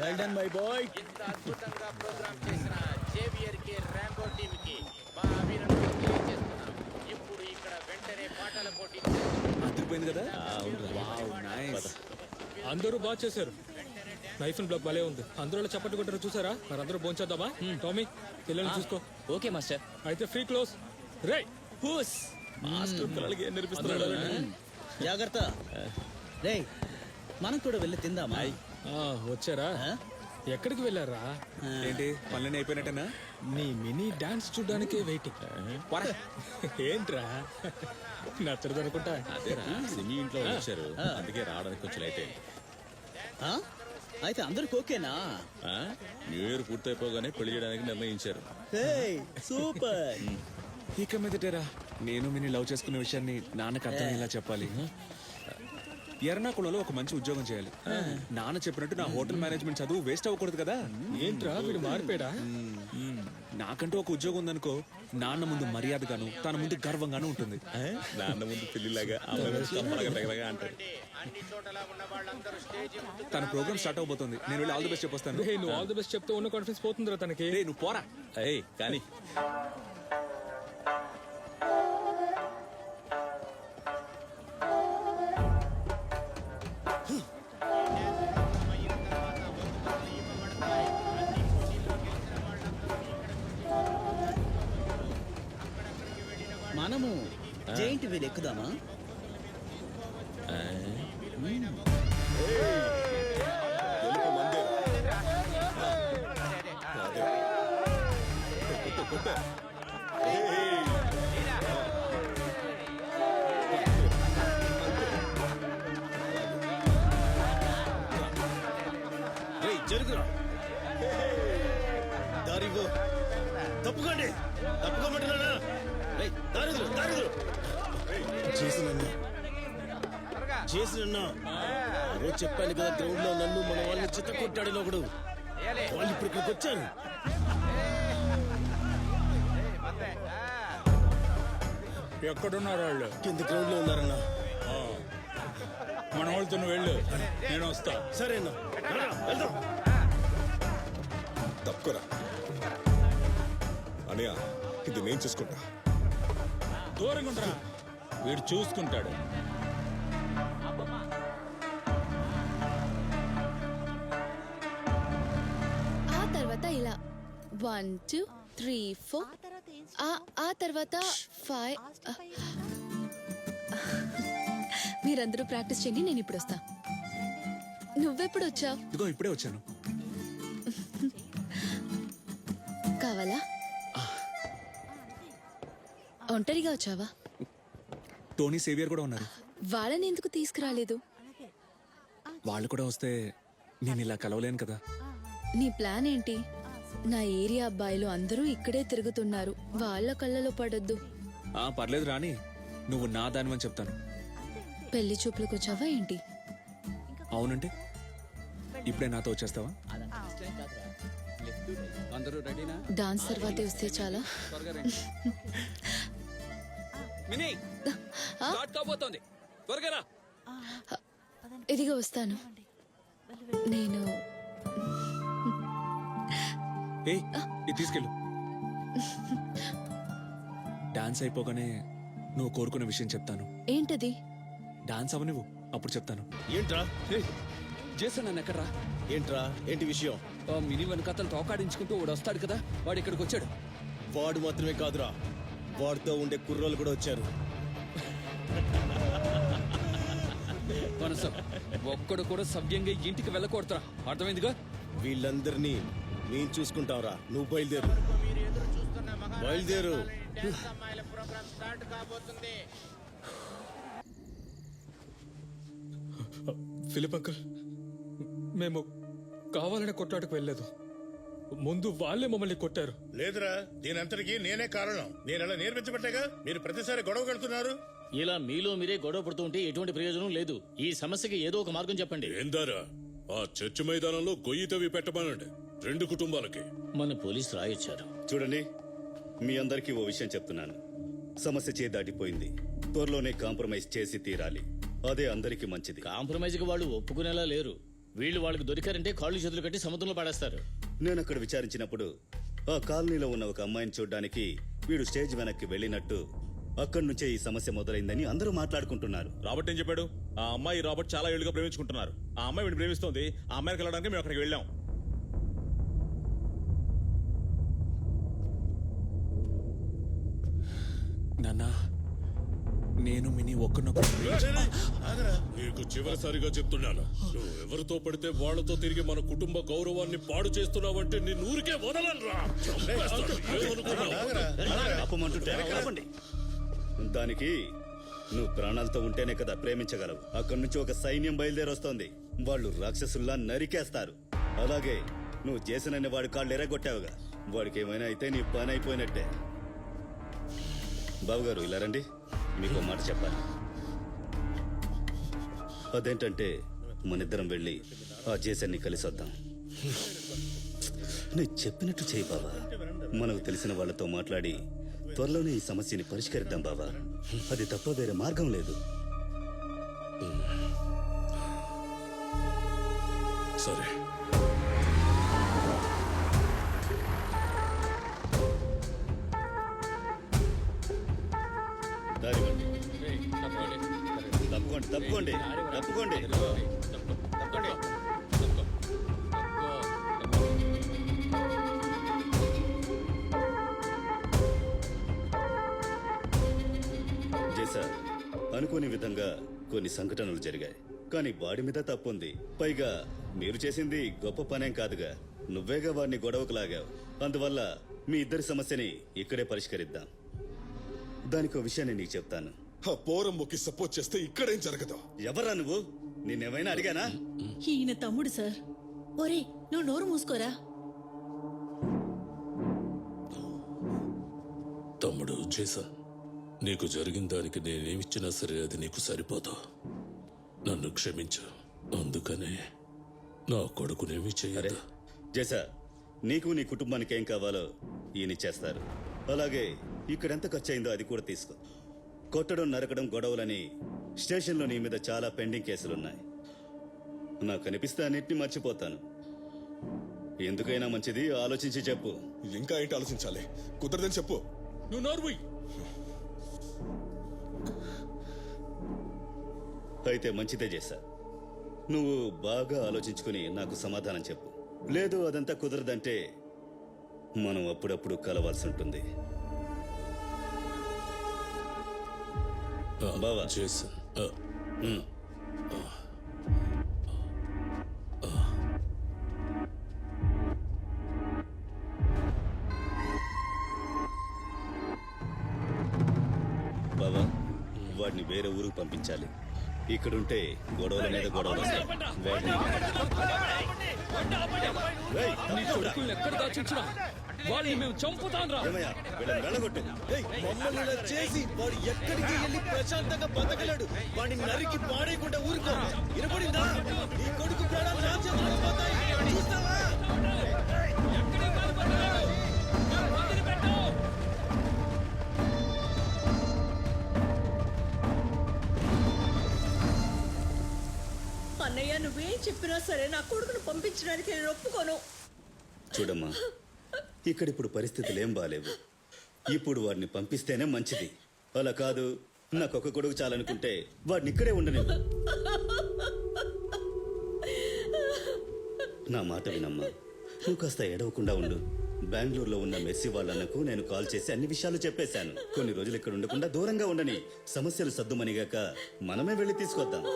Well done my boy ఇంత అద్భుతంగా programme చేసిన జేవియర్కి ర్యాంబో టీమ్కి మా అభినందనలు తెలియజేస్తున్నాం. ఇప్పుడు ఇక్కడ వెంటనే పాటల పోటీ అదిరిపోయింది కదా? అందరూ బాగా చేశారు. నైఫ్ అండ్ బ్లాక్ భలే ఉంది. అందరూ చప్పట్లు కొట్టారు చూసారా? మరి అందరూ భోంచేద్దామా టామీ పిల్లల్ని చూసుకో. Okay master. అయితే ఫ్రీ క్లోజ్ రే హూస్ మాస్టర్ పిల్లలకి ఏం నేర్పిస్తున్నాడు? జాగ్రత్త. రేయ్ మనం కూడా వెళ్ళి తిందామా? ఆ, వచ్చారా? ఆ? ఎక్కడికి వెళ్ళారా? ఏంటి పనులన్నీ అయిపోయినట్టేనా? నీ మినీ డాన్స్ చూడడానికి వెయిటింగ్. ఏంట్రా? నచ్చదు అనుకుంటా అదేరా సిమి ఇంట్లో వచ్చారు. అందుకే రావడానికి కొంచెం లేట్ ఆ? అయితే అందరికి ఓకేనా ఆ? న్యూ ఇయర్ పూర్తయిపోగానే పెళ్ళి చేయడానికి నిర్ణయించారు. సూపర్. ఇక మీదటేరా? నేను మిని లవ్ చేసుకునే విషయాన్ని నాన్నకు అర్థమయ్యేలా చెప్పాలి. ఎర్నాకుళంలో ఒక మంచి ఉద్యోగం చేయాలి. నాన్న చెప్పినట్టు నా హోటల్ మేనేజ్మెంట్ చదువు వేస్ట్ అవ్వకూడదు కదా. ఏంట్రా వీడు మారిపోయాడా? నాకంటూ ఒక ఉద్యోగం ఉందనుకో నాన్న ముందు మర్యాదగాను తన ముందు గర్వంగాను ఉంటుంది. నాన్న ముందు తన ప్రోగ్రామ్ స్టార్ట్ అవబోతుంది నేను వెళ్ళి ఆల్ ది బెస్ట్ చెప్పొస్తాను. నువ్వు ఆల్ ది బెస్ట్ చెప్తే ఉన్న కాన్ఫిడెన్స్ పోతుందిరా తనకి. నువ్వు పోరా. ఏయ్ కానీ మనము జైంట్ వీల్ ఎక్కుదామా? జరుగురా. దారివ్వు తప్పుకోండి. తప్పుకోమంటున్నానా? చేసినన్నా. చెప్పాను కదా గ్రౌండ్లో నన్ను మన వాళ్ళని చిత్త కొట్టాడు ఒకడు. వాళ్ళు ఇప్పుడు ఇక్కడికి వచ్చారు. ఎక్కడున్నారు వాళ్ళు? కింద గ్రౌండ్లో ఉన్నారన్నా మన వాళ్ళతో నువ్వు వెళ్ళు. నేను వస్తా. సరే అన్నా. రారా, వెళ్దాం. తప్పుకోరా. అనియా ఇది నేను చూసుకుంటా. దూరంగా ఉండరా వీడు చూసుకుంటాడు. ఆ తర్వాత ఇలా. వన్ టూ త్రీ ఫోర్ ఆ ఆ తర్వాత ఫైవ్ మీరందరూ ప్రాక్టీస్ చేయండి నేను ఇప్పుడు వస్తా. నువ్వెప్పుడు వచ్చావు? ఇదిగో ఇప్పుడే వచ్చాను. కావాలా? ఒంటరిగా వచ్చావా? టోనీ సేవియర్ కూడా ఉన్నారు. వాళ్ళని ఎందుకు తీసుకురాలేదు? వాళ్ళు కూడా వస్తే నేను ఇలా కలవలేను కదా. నీ ప్లాన్ ఏంటి? నా ఏరియా అబ్బాయిలు అందరూ ఇక్కడే తిరుగుతున్నారు. వాళ్ళ కళ్ళలో పడొద్దు. ఆ పర్లేదు రాని నువ్వు నా దానివని చెప్తాను. పెళ్ళి చూపులకు వచ్చావా ఏంటి? అవునంటే? ఇప్పుడే నాతో వచ్చేస్తావా? అందరూ రెడీనా డాన్స్ తర్వాతే వస్తే చాలా. మినీ స్టార్ట్ కాబోతోంది. త్వరగా రా. ఇదిగో వస్తాను. నేను ఏయ్ ఇది తీసుకెళ్ళు. డాన్స్ అయిపోగానే నువ్వు కోరుకున్న విషయం చెప్తాను. ఏంటది? డాన్స్ అవనివ్వు అప్పుడు చెప్తాను. ఏంట్రా? చేశాను నన్ను ఎక్కడ్రా? ఏంట్రా? ఏంటి విషయం? ఆ మినీ వెనకతలు తోకాడించుకుంటూ వాడు వస్తాడు కదా వాడు ఇక్కడికి వచ్చాడు. వాడు మాత్రమే కాదురా. వాడితో ఉండే కుర్రోలు కూడా వచ్చారు. మనసు ఒక్కడు కూడా సవ్యంగా ఇంటికి వెళ్ళకూడదురా. అర్థమైందిగా? వీళ్ళందరినీ నేను చూసుకుంటావురా నువ్వు బయలుదేరు. బయలుదేరు. ఫిలిప్ అంకుల్ మేము కావాలనే కొట్లాటకు వెళ్ళలేదు. ముందు వాళ్ళే మమ్మల్ని కొట్టారు. లేదురా దీనంతటికి నేనే కారణం. నేను అలా నేర్పించబట్టేగా మీరు ప్రతిసారి గొడవ కడుతున్నారు ఇలా మీలో మీరే గొడవ పడుతూ ఉంటే ఎటువంటి ప్రయోజనం లేదు. ఈ సమస్యకి ఏదో ఒక మార్గం చెప్పండి. ఏందారా ఆ చర్చి మైదానంలో గొయ్యి తవ్వి పెట్టమనండి. రెండు కుటుంబాలకి. మన పోలీసు రాయొచ్చారు. చూడండి మీ అందరికీ ఓ విషయం చెప్తున్నాను. సమస్య చే దాటిపోయింది. త్వరలోనే కాంప్రమైజ్ చేసి తీరాలి. అదే అందరికీ మంచిది. కాంప్రమైజ్ వాళ్ళు ఒప్పుకునేలా లేరు. వీళ్ళు వాళ్ళకి దొరికారంటే కాళ్ళు చేతులు కట్టి సముద్రంలో పడేస్తారు. నేను అక్కడ విచారించినప్పుడు ఆ కాలనీలో ఉన్న ఒక అమ్మాయిని చూడ్డానికి వీడు స్టేజ్ వెనక్కి వెళ్ళినట్టు అక్కడి నుంచే ఈ సమస్య మొదలైందని అందరూ మాట్లాడుకుంటున్నారు. రాబర్ట్ ఏం చెప్పాడు? ఆ అమ్మాయి రాబర్ట్ చాలా ఏళ్ళుగా ప్రేమించుకుంటున్నారు. ఆ అమ్మాయి వీడిని ప్రేమిస్తోంది. ఆ అమ్మాయికి వెళ్ళడానికి మేము అక్కడికి వెళ్ళాం. నాన్నా నేను మినీ ఒక్కనొక్క నీకు చివరిసారిగా చెప్తున్నాను. నువ్వు ఎవరితో పడితే వాళ్ళతో తిరిగి మన కుటుంబ గౌరవాన్ని పాడు చేస్తున్నావంటే నిన్ను ఊరికే వదలనురా? ఆపమంటుంటే దానికి నువ్వు ప్రాణాలతో ఉంటేనే కదా ప్రేమించగలవు. అక్కడి నుంచి ఒక సైన్యం బయలుదేరొస్తోంది. వాళ్ళు రాక్షసుల్లా నరికేస్తారు. అలాగే నువ్వు చేసిన వాడి కాళ్ళు ఎరగొట్టావుగా. వాడికి ఏమైనా అయితే నీ పని అయిపోయినట్టే. బావగారు ఇలా రండి. మీకు మాట చెప్పాలి. అదేంటంటే మనిద్దరం వెళ్ళి ఆ జేసన్ని కలిసి వద్దాం. నేను చెప్పినట్టు చేయి బావా. మనకు తెలిసిన వాళ్ళతో మాట్లాడి త్వరలోనే ఈ సమస్యని పరిష్కరిద్దాం బావా. అది తప్ప వేరే మార్గం లేదు. సరే. తప్పుకోండి తప్పుకోండి తప్పుకోండి. జేసా అనుకోని విధంగా కొన్ని సంఘటనలు జరిగాయి. కానీ వాడి మీద తప్పుంది. పైగా మీరు చేసింది గొప్ప పనేం కాదుగా. నువ్వేగా వాడిని గొడవకు లాగావు. అందువల్ల మీ ఇద్దరి సమస్యని ఇక్కడే పరిష్కరిద్దాం. దానికో విషయాన్ని నీకు చెప్తాను. ఆ పోరమ్మకి సపోర్ట్ చేస్తే ఇక్కడేం జరగదు. ఎవరా నువ్వు? నిన్నేమైనా అడిగానా? ఈయన తమ్ముడు సార్. ఒరే నువ్వు నోరు మూసుకోరా? తమ్ముడు జేసన్ నీకు జరిగిన దానికి నేనేమిచ్చినా సరే అది నీకు సరిపోదు. నన్ను క్షమించు. అందుకనే నా కొడుకునేమి చేయదు జేసా నీకు నీ కుటుంబానికి ఏం కావాలో ఈయన చేస్తారు. అలాగే ఇక్కడెంత ఖర్చు అయిందో అది కూడా తీసుకో. కొట్టడం నరకడం గొడవలని స్టేషన్లో నీ మీద చాలా పెండింగ్ కేసులున్నాయి. నాకు కనిపిస్తే అన్నిటిని మర్చిపోతాను. ఎందుకైనా మంచిది ఆలోచించి చెప్పు. ఇంకా ఏంటి ఆలోచించాలి? కుదరదని చెప్పు. నువ్వు నోర్వుయ్ అయితే మంచిదే చేశా నువ్వు బాగా ఆలోచించుకుని నాకు సమాధానం చెప్పు. లేదు అదంతా కుదరదంటే మనం అప్పుడప్పుడు కలవాల్సి ఉంటుంది. బావా. ఉమ్. బావా వాడిని వేరే ఊరికి పంపించాలి ఇక్కడుంటే గొడవల మీద గొడవలు వస్తాయి. వాళ్ళని మేము చంపుతాం రా ఏమయ్యా, వీళ్ళని వెళ్ళగొట్టు. మమ్మల్ని ఇలా చేసి వాడు ఎక్కడికి వెళ్ళి ప్రశాంతంగా బతకలేడు. వాడిని నరికి పాడేయకుండా ఊరుకో. వినపడిందా? నీ కొడుకు ప్రాణాలు నా చేతుల్లో పోతాయి చూస్తావా? అన్నయ్య నువ్వేం చెప్పినా సరే నా కొడుకును పంపించడానికి నేను ఒప్పుకోను. చూడమ్మా. ఇక్కడిప్పుడు పరిస్థితులు ఏం బాలేవు. ఇప్పుడు వాడిని పంపిస్తేనే మంచిది. అలా కాదు నాకు ఒక కొడుకు చాలనుకుంటే వాడిని ఇక్కడే ఉండనివ్వు. నా మాట వినమ్మా. నువ్వు కాస్త ఎడవకుండా ఉండు. బెంగళూరులో ఉన్న మెస్సీ వాళ్ళన్నకు నేను కాల్ చేసి అన్ని విషయాలు చెప్పేశాను. కొన్ని రోజులు ఇక్కడ ఉండకుండా దూరంగా ఉండని సమస్యలు సర్దుమనిగాక మనమే వెళ్ళి తీసుకొద్దాం.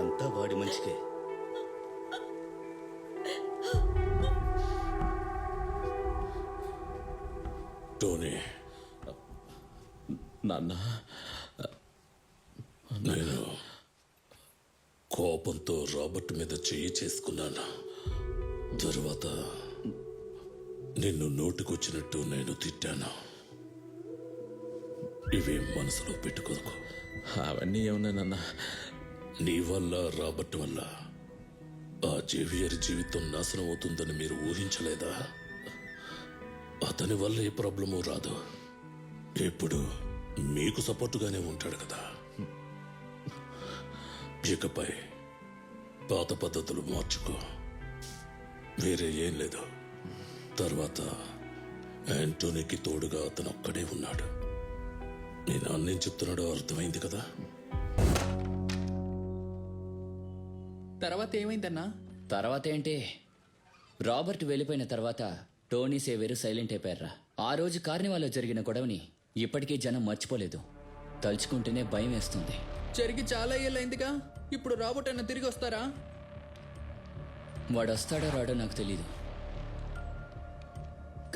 అంతా వాడి మంచికే. నాన్న. నేను కోపంతో రాబర్ట్ మీద చెయ్యి చేసుకున్నాను. తరువాత నిన్ను నోటికొచ్చినట్టు నేను తిట్టాను. ఇవి మనసులో పెట్టుకోకు. అవన్నీ ఏమన్నా నాన్న? నీ వల్ల రాబర్ట్ వల్ల ఆ జేవియర్ జీవితం నాశనం అవుతుందని మీరు ఊహించలేదా? అతని వల్ల ఏ ప్రాబ్లము రాదు. ఇప్పుడు మీకు సపోర్టుగానే ఉంటాడు కదా. ఇకపై పాత పద్ధతులు మార్చుకో. వేరే ఏం లేదు. తర్వాత యాంటోనీకి తోడుగా అతను ఒక్కడే ఉన్నాడు. నేను అన్నేం చెప్తున్నాడో అర్థమైంది కదా. తర్వాత ఏమైందన్నా? తర్వాత ఏంటి? రాబర్ట్ వెళ్ళిపోయిన తర్వాత టోనీ సేవేరు సైలెంట్ అయిపోయారా ఆ రోజు కార్నివాల్లో జరిగిన గొడవని ఇప్పటికీ జనం మర్చిపోలేదు. తలుచుకుంటేనే భయం వేస్తుంది. జరిగి చాలా ఏళ్ళైందిగా ఇప్పుడు రాబోట్ అన్న తిరిగి వస్తారా? వాడు వస్తాడో రాడో నాకు తెలీదు.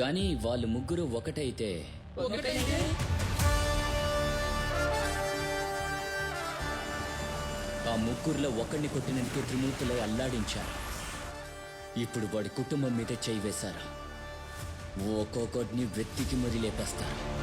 కానీ వాళ్ళు ముగ్గురు ఒకటైతే ఒకటైతే? ఆ ముగ్గురులో ఒకడిని కొట్టినందుకే త్రిమూర్తులై అల్లాడించారు. ఇప్పుడు వాడి కుటుంబం మీద చేయి వేశారు. ఒక్కొక్కడిని వెతికి మరీ లేపేస్తారు